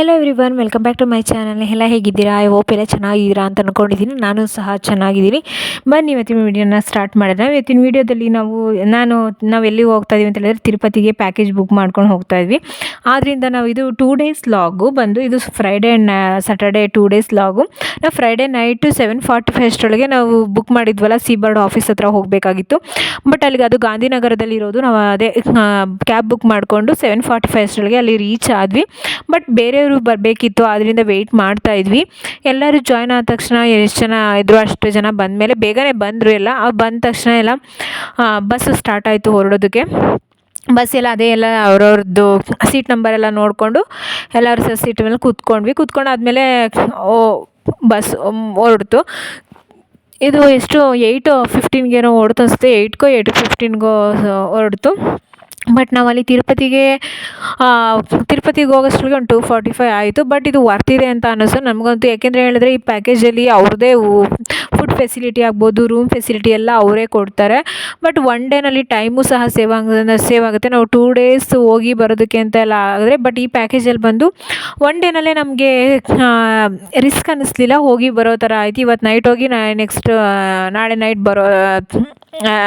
Hello everyone welcome back to my channel ಎಲ್ಲ ಹೇಗಿದ್ದೀರಾ? I hope ಎಲ್ಲ ಚೆನ್ನಾಗಿದ್ದೀರಾ ಅಂತ ಅಂದ್ಕೊಂಡಿದ್ದೀನಿ ನಾನು ಸಹ ಚೆನ್ನಾಗಿದ್ದೀನಿ. ಬನ್ನಿ, ಇವತ್ತಿನ ವೀಡಿಯೋನ ಸ್ಟಾರ್ಟ್ ಮಾಡೋಣ. ಇವತ್ತಿನ ವೀಡಿಯೋದಲ್ಲಿ ನಾವು, ನಾನು, ನಾವು ಎಲ್ಲಿಗೆ ಹೋಗ್ತಾ ಇದ್ದೀವಿ ಅಂತ ಹೇಳಿದ್ರೆ ತಿರುಪತಿಗೆ ಪ್ಯಾಕೇಜ್ ಬುಕ್ ಮಾಡ್ಕೊಂಡು ಹೋಗ್ತಾ ಇದ್ವಿ. ಆದ್ದರಿಂದ ನಾವು ಇದು ಟೂ ಡೇಸ್ ಲಾಗು ಬಂದು, ಇದು ಫ್ರೈಡೇ ಸ್ಯಾಟರ್ಡೇ ಟೂ ಡೇಸ್ ಲಾಗು ನಾವು Friday night seven forty five ಅಷ್ಟರೊಳಗೆ ನಾವು ಬುಕ್ ಮಾಡಿದ್ವಲ್ಲ ಸಿ ಬರ್ಡ್ ಆಫೀಸ್ ಹತ್ರ ಹೋಗಬೇಕಾಗಿತ್ತು. ಬಟ್ ಅಲ್ಲಿಗೆ ಅದು ಗಾಂಧಿನಗರದಲ್ಲಿ ಇರೋದು, ನಾವು ಅದೇ ಕ್ಯಾಬ್ ಬುಕ್ ಮಾಡಿಕೊಂಡು ಸೆವೆನ್ ಫಾರ್ಟಿ ಫೈವ್ ಅಷ್ಟರೊಳಗೆ ಅಲ್ಲಿ ರೀಚ್ ಆದ್ವಿ. ಬಟ್ ಬೇರೆಯವರು ಬರಬೇಕಿತ್ತು ಆದ್ದರಿಂದ ವೆಯ್ಟ್ ಮಾಡ್ತಾ ಇದ್ವಿ. ಎಲ್ಲರೂ ಜಾಯ್ನ್ ಆದ ತಕ್ಷಣ ಎಷ್ಟು ಜನ ಇದ್ರು, ಅಷ್ಟು ಜನ ಬಂದಮೇಲೆ ಬೇಗನೆ ಬಂದರು ಎಲ್ಲ. ಬಂದ ತಕ್ಷಣ ಎಲ್ಲ ಬಸ್ ಸ್ಟಾರ್ಟ್ ಆಯಿತು ಹೊರಡೋದಕ್ಕೆ. ಬಸ್ ಎಲ್ಲ ಅದೇ ಎಲ್ಲ ಅವ್ರವ್ರದ್ದು ಸೀಟ್ ನಂಬರ್ ಎಲ್ಲ ನೋಡಿಕೊಂಡು ಎಲ್ಲರೂ ಸಹ ಸೀಟ್ ಮೇಲೆ ಕೂತ್ಕೊಂಡ್ವಿ. ಕೂತ್ಕೊಂಡಾದ್ಮೇಲೆ, ಓ ಬಸ್ ಹೊರಡ್ತು. ಇದು ಎಷ್ಟು ಏಯ್ಟ್ ಫಿಫ್ಟೀನ್ಗೇನೋ ಹೊರಡ್ತು ಅನಿಸುತ್ತೆ. ಏಯ್ಟ್ಗೋ ಏಯ್ಟ್ ಫಿಫ್ಟೀನ್ಗೋ ಹೊರಡ್ತು. ಬಟ್ ನಾವು ಅಲ್ಲಿ ತಿರುಪತಿಗೆ ತಿರುಪತಿಗೆ ಹೋಗೋಷ್ಟ್ರೊಳಗೆ ಒಂದು ಟೂ ಫಾರ್ಟಿ ಫೈವ್ ಆಯಿತು. ಬಟ್ ಇದು ವರ್ತಿದೆ ಅಂತ ಅನ್ನಿಸ್ತು ನಮಗಂತೂ. ಯಾಕೆಂದರೆ ಹೇಳಿದ್ರೆ ಈ ಪ್ಯಾಕೇಜಲ್ಲಿ ಅವ್ರದ್ದೇ ಫುಡ್ ಫೆಸಿಲಿಟಿ ಆಗ್ಬೋದು ರೂಮ್ ಫೆಸಿಲಿಟಿ ಎಲ್ಲ ಅವರೇ ಕೊಡ್ತಾರೆ. ಬಟ್ ಒನ್ ಡೇನಲ್ಲಿ ಟೈಮು ಸಹ ಸೇವ್ ಸೇವ್ ಆಗುತ್ತೆ. ನಾವು ಟೂ ಡೇಸ್ ಹೋಗಿ ಬರೋದಕ್ಕೆ ಅಂತ ಎಲ್ಲ ಆದರೆ ಬಟ್ ಈ ಪ್ಯಾಕೇಜಲ್ಲಿ ಬಂದು ಒನ್ ಡೇನಲ್ಲೇ ನಮಗೆ ರಿಸ್ಕ್ ಅನ್ನಿಸ್ಲಿಲ್ಲ. ಹೋಗಿ ಬರೋ ಥರ ಆಯಿತು. ಇವತ್ತು ನೈಟ್ ಹೋಗಿ ನಾ ನೆಕ್ಸ್ಟ್ ನಾಳೆ ನೈಟ್ ಬರೋ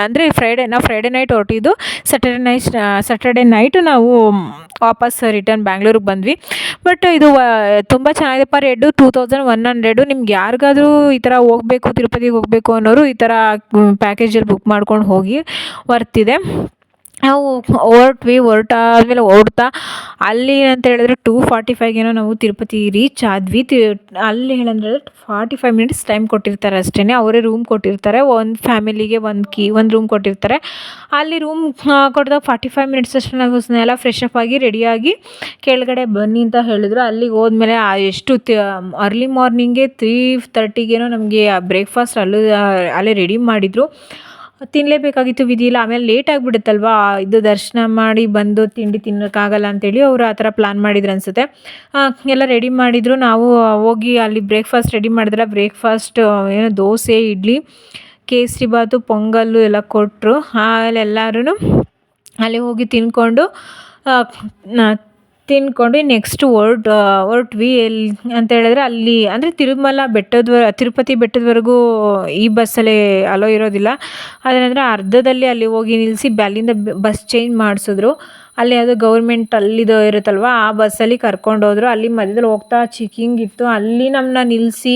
ಅಂದರೆ ಫ್ರೈಡೆ ನಾವು ಫ್ರೈಡೇ ನೈಟ್ ಹೊರಟಿದ್ದು ಸ್ಯಾಟರ್ಡೆ ನೈಟ್ ಸ್ಯಾಟರ್ಡೆ ನೈಟು ನಾವು ವಾಪಸ್ ರಿಟರ್ನ್ ಬ್ಯಾಂಗ್ಳೂರಿಗೆ ಬಂದ್ವಿ. ಬಟ್ ಇದು ತುಂಬ ಚೆನ್ನಾಗಿದೆ per head two thousand one hundred ನಿಮ್ಗೆ ಯಾರಿಗಾದರೂ ಈ ಥರ ಹೋಗಬೇಕು, ತಿರುಪತಿಗೆ ಹೋಗಬೇಕು ಅನ್ನೋರು ಈ ಥರ ಪ್ಯಾಕೇಜಲ್ಲಿ ಬುಕ್ ಮಾಡ್ಕೊಂಡು ಹೋಗಿ, ವರ್ತಿದೆ. ನಾವು ಹೊರಟ್ವಿ, ಹೊರಟಾದ್ಮೇಲೆ ಓಡ್ತಾ ಅಲ್ಲಿ ಏನಂತ ಹೇಳಿದ್ರೆ ಟೂ ಫಾರ್ಟಿ ಫೈವ್ಗೇನೋ ನಾವು ತಿರುಪತಿ ರೀಚ್ ಆದ್ವಿ. ತಿ, ಅಲ್ಲಿ ಏನಂದ್ರೆ ಫಾರ್ಟಿ ಫೈವ್ ಮಿನಿಟ್ಸ್ ಟೈಮ್ ಕೊಟ್ಟಿರ್ತಾರೆ ಅಷ್ಟೇ ಅವರೇ ರೂಮ್ ಕೊಟ್ಟಿರ್ತಾರೆ. ಒಂದು ಫ್ಯಾಮಿಲಿಗೆ ಒಂದು ಕೀ ಒಂದು ರೂಮ್ ಕೊಟ್ಟಿರ್ತಾರೆ. ಅಲ್ಲಿ ರೂಮ್ ಕೊಟ್ಟಾಗ ಫಾರ್ಟಿ ಫೈವ್ ಮಿನಿಟ್ಸ್ ಅಷ್ಟೇ ನಾವು ಎಲ್ಲ ಫ್ರೆಶ್ ಅಪ್ ಆಗಿ ರೆಡಿಯಾಗಿ ಕೆಳಗಡೆ ಬನ್ನಿ ಅಂತ ಹೇಳಿದ್ರು. ಅಲ್ಲಿಗೆ ಹೋದ್ಮೇಲೆ ಎಷ್ಟು ಅರ್ಲಿ ಮಾರ್ನಿಂಗೇ ತ್ರೀ ತರ್ಟಿಗೇನೋ ನಮಗೆ ಬ್ರೇಕ್ಫಾಸ್ಟ್ ಅಲ್ಲೂ ಅಲ್ಲೇ ರೆಡಿ ಮಾಡಿದರು. ತಿನ್ನಲೇಬೇಕಾಗಿತ್ತು ವಿಧಿ ಇಲ್ಲ ಆಮೇಲೆ ಲೇಟ್ ಆಗಿಬಿಡುತ್ತಲ್ವಾ? ಇದು ದರ್ಶನ ಮಾಡಿ ಬಂದು ತಿಂಡಿ ತಿನ್ನೋಕ್ಕಾಗಲ್ಲ ಅಂತೇಳಿ ಅವರು ಆ ಥರ ಪ್ಲ್ಯಾನ್ ಮಾಡಿದ್ರು ಅನಿಸುತ್ತೆ. ಎಲ್ಲ ರೆಡಿ ಮಾಡಿದ್ರು. ನಾವು ಹೋಗಿ ಅಲ್ಲಿ ಬ್ರೇಕ್ಫಾಸ್ಟ್ ರೆಡಿ ಮಾಡಿದ್ರೆ ಬ್ರೇಕ್ಫಾಸ್ಟ್ ಏನು ದೋಸೆ, ಇಡ್ಲಿ, ಕೇಸರಿ ಬಾತು, ಪೊಂಗಲ್ಲು ಎಲ್ಲ ಕೊಟ್ಟರು ಆಮೇಲೆ ಎಲ್ಲರೂ ಅಲ್ಲಿ ಹೋಗಿ ತಿಂದ್ಕೊಂಡು ತಿಂದ್ಕೊಂಡು ನೆಕ್ಸ್ಟ್ ಹೊರ್ಟು ಹೊರಟ್ವಿ ಎಲ್ಲಿ ಅಂತ ಹೇಳಿದ್ರೆ ಅಲ್ಲಿ, ಅಂದರೆ ತಿರುಮಲ ಬೆಟ್ಟದ ತಿರುಪತಿ ಬೆಟ್ಟದವರೆಗೂ ಈ ಬಸ್ಸಲ್ಲಿ ಅಲೋ ಇರೋದಿಲ್ಲ. ಅದೇನಂದರೆ ಅರ್ಧದಲ್ಲಿ ಅಲ್ಲಿ ಹೋಗಿ ನಿಲ್ಲಿಸಿ ಅಲ್ಲಿಂದ ಬಸ್ ಚೇಂಜ್ ಮಾಡಿಸಿದ್ರು. ಅಲ್ಲಿ ಅದು ಗೌರ್ಮೆಂಟ್ ಅಲ್ಲಿದು ಇರುತ್ತಲ್ವ? ಆ ಬಸ್ಸಲ್ಲಿ ಕರ್ಕೊಂಡೋದ್ರು ಅಲ್ಲಿ ಮಧ್ಯದಲ್ಲಿ ಹೋಗ್ತಾ ಚಿಕ್ಕಿಂಗ್ ಇತ್ತು. ಅಲ್ಲಿ ನಮ್ಮನ್ನ ನಿಲ್ಲಿಸಿ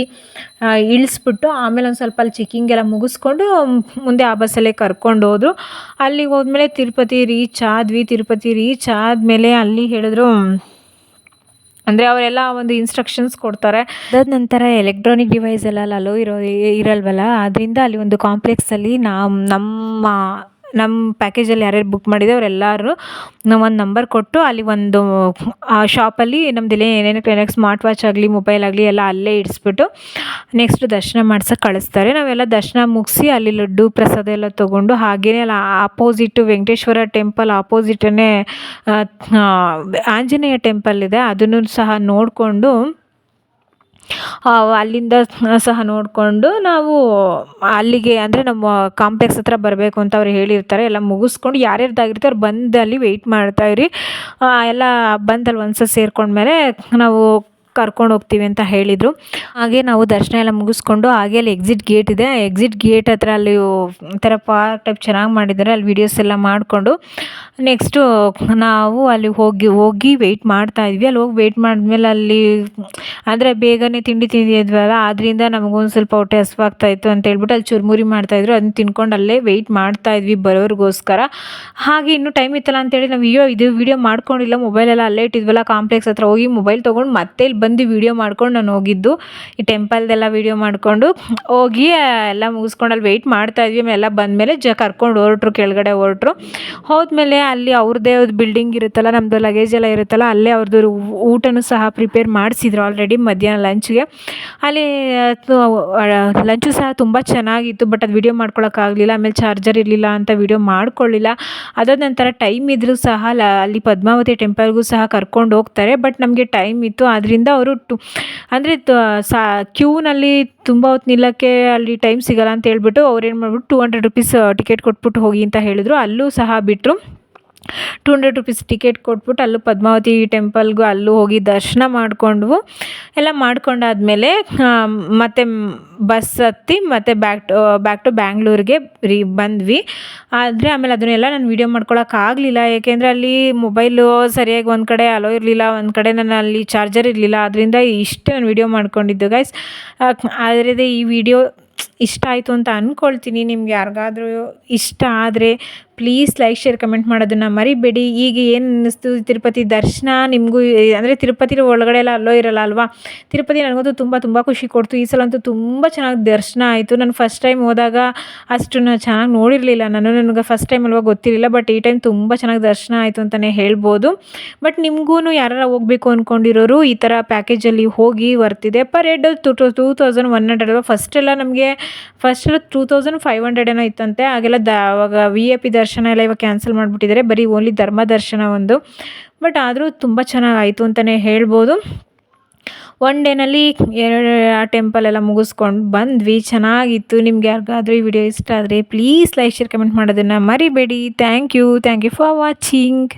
ಇಳಿಸ್ಬಿಟ್ಟು ಆಮೇಲೆ ಒಂದು ಸ್ವಲ್ಪ ಅಲ್ಲಿ ಚಿಕ್ಕಿಂಗ್ ಎಲ್ಲ ಮುಗಿಸ್ಕೊಂಡು ಮುಂದೆ ಆ ಬಸ್ಸಲ್ಲೇ ಕರ್ಕೊಂಡು ಹೋದ್ರು. ಅಲ್ಲಿಗೆ ಹೋದ್ಮೇಲೆ ತಿರುಪತಿ ರೀಚ್ ಆದ್ವಿ. ತಿರುಪತಿ ರೀಚ್ ಆದಮೇಲೆ ಅಲ್ಲಿ ಹೇಳಿದ್ರು, ಅಂದರೆ ಅವರೆಲ್ಲ ಒಂದು ಇನ್ಸ್ಟ್ರಕ್ಷನ್ಸ್ ಕೊಡ್ತಾರೆ. ಅದಾದ ನಂತರ ಎಲೆಕ್ಟ್ರಾನಿಕ್ ಡಿವೈಸ್ ಎಲ್ಲ ಅಲೋ ಇರೋ, ಇರಲ್ವಲ್ಲ? ಅದರಿಂದ ಅಲ್ಲಿ ಒಂದು ಕಾಂಪ್ಲೆಕ್ಸಲ್ಲಿ ನಾವು ನಮ್ಮ ನಮ್ಮ ಪ್ಯಾಕೇಜಲ್ಲಿ ಯಾರ್ಯಾರು ಬುಕ್ ಮಾಡಿದೆ ಅವರೆಲ್ಲರೂ ಒಂದು ನಂಬರ್ ಕೊಟ್ಟು ಅಲ್ಲಿ ಒಂದು, ಆ ಶಾಪಲ್ಲಿ ನಮ್ಮದೆಲ್ಲ ಏನೇನು ಕ್ಲಿನಿಕ್ ಸ್ಮಾರ್ಟ್ ವಾಚ್ ಆಗಲಿ ಮೊಬೈಲ್ ಆಗಲಿ ಎಲ್ಲ ಅಲ್ಲೇ ಇಡಿಸ್ಬಿಟ್ಟು ನೆಕ್ಸ್ಟ್ ದರ್ಶನ ಮಾಡ್ಸೋಕ್ಕೆ ಕಳಿಸ್ತಾರೆ. ನಾವೆಲ್ಲ ದರ್ಶನ ಮುಗಿಸಿ ಅಲ್ಲಿ ಲಡ್ಡು, ಪ್ರಸಾದ ಎಲ್ಲ ತೊಗೊಂಡು ಹಾಗೆಯೇ ಅಲ್ಲಿ ಆಪೋಸಿಟ್ಟು ವೆಂಕಟೇಶ್ವರ ಟೆಂಪಲ್ ಆಪೋಸಿಟನ್ನೇ ಆಂಜನೇಯ ಟೆಂಪಲ್ ಇದೆ. ಅದನ್ನು ಸಹ ನೋಡಿಕೊಂಡು ಅಲ್ಲಿಂದ ಸಹ ನೋಡಿಕೊಂಡು ನಾವು ಅಲ್ಲಿಗೆ ಅಂದರೆ ನಮ್ಮ ಕಾಂಪ್ಲೆಕ್ಸ್ ಹತ್ರ ಬರಬೇಕು ಅಂತ ಅವ್ರು ಹೇಳಿರ್ತಾರೆ. ಎಲ್ಲ ಮುಗಿಸ್ಕೊಂಡು ಯಾರ್ಯಾರ್ದಾಗಿರುತ್ತೆ ಅವ್ರು ಬಂದು ಅಲ್ಲಿ ವೆಯ್ಟ್ ಮಾಡ್ತಾಯಿರಿ ಎಲ್ಲ ಬಂದಲ್ಲಿ ಒಂದು ಸಲ ಸೇರ್ಕೊಂಡ್ಮೇಲೆ ನಾವು ಕರ್ಕೊಂಡು ಹೋಗ್ತೀವಿ ಅಂತ ಹೇಳಿದರು. ಹಾಗೆ ನಾವು ದರ್ಶನ ಎಲ್ಲ ಮುಗಿಸ್ಕೊಂಡು ಹಾಗೆ ಅಲ್ಲಿ ಎಕ್ಸಿಟ್ ಗೇಟ್ ಇದೆ. ಎಕ್ಸಿಟ್ ಗೇಟ್ ಹತ್ರ ಅಲ್ಲಿ ಒಂಥರ ಪಾರ್ಕ್ ಟೈಪ್ ಚೆನ್ನಾಗಿ ಮಾಡಿದ್ದಾರೆ. ಅಲ್ಲಿ ವೀಡಿಯೋಸ್ ಎಲ್ಲ ಮಾಡಿಕೊಂಡು ನೆಕ್ಸ್ಟು ನಾವು ಅಲ್ಲಿ ಹೋಗಿ ಹೋಗಿ ವೆಯ್ಟ್ ಮಾಡ್ತಾ ಇದ್ವಿ. ಅಲ್ಲಿ ಹೋಗಿ ವೆಯ್ಟ್ ಮಾಡಿದ್ಮೇಲೆ ಅಲ್ಲಿ ಅಂದರೆ ಬೇಗನೆ ತಿಂಡಿ ತಿಂದಿದ್ವಲ್ಲ ಆದ್ದರಿಂದ ನಮಗೊಂದು ಸ್ವಲ್ಪ ಹೊಟ್ಟೆ ಹಸ್ವಾಗ್ತಾಯಿತ್ತು ಅಂತ ಹೇಳ್ಬಿಟ್ಟು ಅಲ್ಲಿ ಚುರುಮುರಿ ಮಾಡ್ತಾಯಿದ್ರು ಅದನ್ನ ತಿನ್ಕೊಂಡು ಅಲ್ಲೇ ವೆಯ್ಟ್ ಮಾಡ್ತಾ ಇದ್ವಿ ಬರೋರಿಗೋಸ್ಕರ. ಹಾಗೆ ಇನ್ನೂ ಟೈಮ್ ಇತ್ತಲ್ಲ ಅಂತೇಳಿ ನಾವು ಅಯ್ಯೋ ಇದು ವೀಡಿಯೋ ಮಾಡ್ಕೊಂಡಿಲ್ಲ ಮೊಬೈಲೆಲ್ಲ ಅಲ್ಲೇ ಇಟ್ಟಿದ್ವಲ್ಲ ಕಾಂಪ್ಲೆಕ್ಸ್ ಹತ್ರ ಹೋಗಿ ಮೊಬೈಲ್ ತೊಗೊಂಡು ಮತ್ತೆ ಇಲ್ಲಿ ಬಂದು ವೀಡಿಯೋ ಮಾಡ್ಕೊಂಡು ನಾನು ಹೋಗಿದ್ದು. ಈ ಟೆಂಪಲ್ದೆಲ್ಲ ವೀಡಿಯೋ ಮಾಡಿಕೊಂಡು ಹೋಗಿ ಎಲ್ಲ ಮುಗಿಸ್ಕೊಂಡು ಅಲ್ಲಿ ವೆಯ್ಟ್ ಮಾಡ್ತಾ ಇದ್ವಿ. ಎಲ್ಲ ಬಂದಮೇಲೆ ಜ, ಕರ್ಕೊಂಡು ಹೊರಟ್ರು, ಕೆಳಗಡೆ ಹೊರಟ್ರು. ಹೋದ್ಮೇಲೆ ಅಲ್ಲಿ ಅವ್ರದ್ದೇ ಬಿಲ್ಡಿಂಗ್ ಇರುತ್ತಲ್ಲ ನಮ್ಮದು ಲಗೇಜ್ ಎಲ್ಲ ಇರುತ್ತಲ್ಲ, ಅಲ್ಲೇ ಅವ್ರದ್ದು ಊಟನೂ ಸಹ ಪ್ರಿಪೇರ್ ಮಾಡಿಸಿದ್ರು ಆಲ್ರೆಡಿ ಮಧ್ಯಾಹ್ನ ಲಂಚ್ಗೆ ಅಲ್ಲಿ ಲಂಚು ಸಹ ತುಂಬ ಚೆನ್ನಾಗಿತ್ತು ಬಟ್ ಅದು ವೀಡಿಯೋ ಮಾಡ್ಕೊಳಕ್ಕಾಗಲಿಲ್ಲ ಆಮೇಲೆ ಚಾರ್ಜರ್ ಇರಲಿಲ್ಲ ಅಂತ ವೀಡಿಯೋ ಮಾಡ್ಕೊಳ್ಳಿಲ್ಲ. ಅದಾದ ನಂತರ ಟೈಮ್ ಇದ್ದರೂ ಸಹ ಅಲ್ಲಿ ಪದ್ಮಾವತಿ ಟೆಂಪಲ್ಗೂ ಸಹ ಕರ್ಕೊಂಡು ಹೋಗ್ತಾರೆ ಬಟ್ ನಮಗೆ ಟೈಮ್ ಇತ್ತು. ಆದ್ದರಿಂದ ಅವರು ಟು ಅಂದರೆ ಸಾ ಕ್ಯೂನಲ್ಲಿ ತುಂಬ ಹೊತ್ತು ನಿಲ್ಲಕ್ಕೆ ಅಲ್ಲಿ ಟೈಮ್ ಸಿಗಲ್ಲ ಅಂತ ಹೇಳ್ಬಿಟ್ಟು ಅವ್ರು ಏನು ಮಾಡ್ಬಿಟ್ಟು ಟೂ ಹಂಡ್ರೆಡ್ ರುಪೀಸ್ ಟಿಕೆಟ್ ಕೊಟ್ಬಿಟ್ಟು ಹೋಗಿ ಅಂತ ಹೇಳಿದ್ರು. ಅಲ್ಲೂ ಸಹ ಬಿಟ್ಟರು ಟು ಹಂಡ್ರೆಡ್ ರುಪೀಸ್ ಟಿಕೆಟ್ ಕೊಟ್ಬಿಟ್ಟು ಅಲ್ಲೂ ಪದ್ಮಾವತಿ ಟೆಂಪಲ್ಗೂ ಅಲ್ಲೂ ಹೋಗಿ ದರ್ಶನ ಮಾಡಿಕೊಂಡ್ವು. ಎಲ್ಲ ಮಾಡ್ಕೊಂಡಾದ್ಮೇಲೆ ಮತ್ತೆ ಬಸ್ ಹತ್ತಿ ಮತ್ತು ಬ್ಯಾಕ್ ಟು ಬ್ಯಾಕ್ ಟು ಬ್ಯಾಂಗ್ಳೂರಿಗೆ ರೀ, ಬಂದ್ವಿ. ಆದರೆ ಆಮೇಲೆ ಅದನ್ನೆಲ್ಲ ನಾನು ವೀಡಿಯೋ ಮಾಡ್ಕೊಳಕ್ಕಾಗಲಿಲ್ಲ ಏಕೆಂದರೆ ಅಲ್ಲಿ ಮೊಬೈಲು ಸರಿಯಾಗಿ ಒಂದು ಕಡೆ ಅಲೋ ಇರಲಿಲ್ಲ, ಒಂದು ಕಡೆ ನಾನು ಅಲ್ಲಿ ಚಾರ್ಜರ್ ಇರಲಿಲ್ಲ. ಅದರಿಂದ ಇಷ್ಟು ನಾನು ವೀಡಿಯೋ ಮಾಡ್ಕೊಂಡಿದ್ದು ಗೈಸ್ ಆದರೆ ಈ ವಿಡಿಯೋ ಇಷ್ಟ ಆಯಿತು ಅಂತ ಅಂದ್ಕೊಳ್ತೀನಿ ನಿಮ್ಗೆ ಯಾರಿಗಾದ್ರೂ ಇಷ್ಟ ಆದರೆ. ಪ್ಲೀಸ್ ಲೈಕ್ ಶೇರ್ ಕಮೆಂಟ್ ಮಾಡೋದನ್ನು ಮರಿಬೇಡಿ. ಈಗ ಏನು ಅನ್ನಿಸ್ತು? ತಿರುಪತಿ ದರ್ಶನ ನಿಮಗೂ, ಅಂದರೆ ತಿರುಪತಿ ಒಳಗಡೆ ಎಲ್ಲ ಅಲ್ಲೋ ಇರಲ್ಲ ಅಲ್ವಾ? ತಿರುಪತಿ ನನಗಂತೂ ತುಂಬ ತುಂಬ ಖುಷಿ ಕೊಡ್ತು. ಈ ಸಲ ಅಂತೂ ತುಂಬ ಚೆನ್ನಾಗಿ ದರ್ಶನ ಆಯಿತು. ನಾನು ಫಸ್ಟ್ ಟೈಮ್ ಹೋದಾಗ ಅಷ್ಟು ಚೆನ್ನಾಗಿ ನೋಡಿರಲಿಲ್ಲ. ನಾನು ನನಗೆ ಫಸ್ಟ್ ಟೈಮ್ ಅಲ್ವಾ ಗೊತ್ತಿರಲಿಲ್ಲ. ಬಟ್ ಈ ಟೈಮ್ ತುಂಬ ಚೆನ್ನಾಗಿ ದರ್ಶನ ಆಯಿತು ಅಂತಲೇ ಹೇಳ್ಬೋದು. ಬಟ್ ನಿಮಗೂ ಯಾರು ಹೋಗಬೇಕು ಅಂದ್ಕೊಂಡಿರೋರು ಈ ಥರ ಪ್ಯಾಕೇಜಲ್ಲಿ ಹೋಗಿ ಬರ್ತಿದೆ per head to to two thousand one hundred ಅಲ್ವಾ ಫಸ್ಟೆಲ್ಲ ನಮಗೆ first two thousand five hundred ಏನೋ ಇತ್ತಂತೆ. ಆಗೆಲ್ಲ ದ, ಅವಾಗ ವಿ ಎ ಪಿ ಎಲ್ಲ ಇವಾಗ ಕ್ಯಾನ್ಸಲ್ ಮಾಡಿಬಿಟ್ಟಿದ್ದಾರೆ. ಬರೀ ಓನ್ಲಿ ಧರ್ಮ ದರ್ಶನ ಒಂದು. ಬಟ್ ಆದರೂ ತುಂಬ ಚೆನ್ನಾಗಾಯಿತು ಅಂತಲೇ ಹೇಳ್ಬೋದು. ಒನ್ ಡೇನಲ್ಲಿ ಎರಡು ಆ ಟೆಂಪಲ್ ಎಲ್ಲ ಮುಗಿಸ್ಕೊಂಡು ಬಂದ್ವಿ. ಚೆನ್ನಾಗಿತ್ತು. ನಿಮ್ಗೆ ಯಾರಿಗಾದ್ರೂ ಈ ವಿಡಿಯೋ ಇಷ್ಟ ಆದರೆ ಪ್ಲೀಸ್ ಲೈಕ್ ಶೇರ್ ಕಮೆಂಟ್ ಮಾಡೋದನ್ನು ಮರಿಬೇಡಿ. Thank you thank you for watching